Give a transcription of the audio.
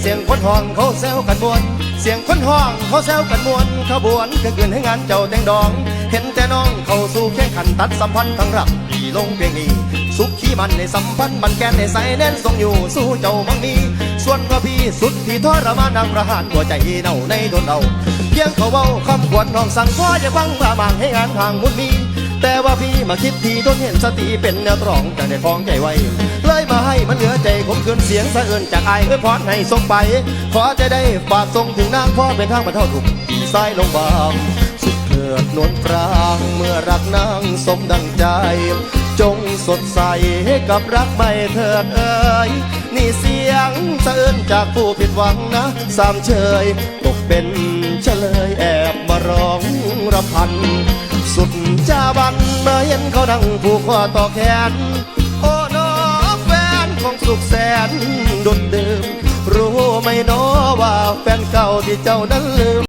เสียงคนห้องเขาแซวกันมวน เสียงคนห้องเขาแซวกันมวนขบวนก็เกินให้งานเจ้าแต่งดอง เห็นแต่น้องเขาสู่แข่งขันตัดสัมพันธ์ทั้งรับดีลงเพียงนี้ สุขขี้มันในสัมพันธ์มันแกนในใสแน่นทรงอยู่สู้เจ้ามังมีส่วนพระพี่สุดที่ทรมานนางประหารหัวใจเน่าในโดนเอาเพียงเขาเว้าคำขวัญน้องสั่งพ่อจะฟังประมางให้งานทางมุนมีแต่ว่าพี่มาคิดทีต้นเห็นสติเป็นแนวตรองจังได้คล้องใจไว้เลยมา ผมคืนเสียงสะเอินจากไอายเอ้ยพรให้ส่งไป ขอจะได้ฝากส่งถึงนางพ่อเป็นทางบรรเทาทุกข์ปีซ้ายลงบางสุดเถิดนวลปรางเมื่อรักนางสมดังใจ จงสดใสให้กับรักไม่เถิดเอ่ยนี่เสียงสะเอินจากผู้ผิดหวังนะ สามเชยตกเป็นเฉลยแอบมาร้องรำพัน สุดจาบันเมื่อเห็นเขาดังผูกคอต่อแขน โอ้น้อแฟนของสุขแส น้อว่าแฟนเก่าที่เจ้านั้นลืม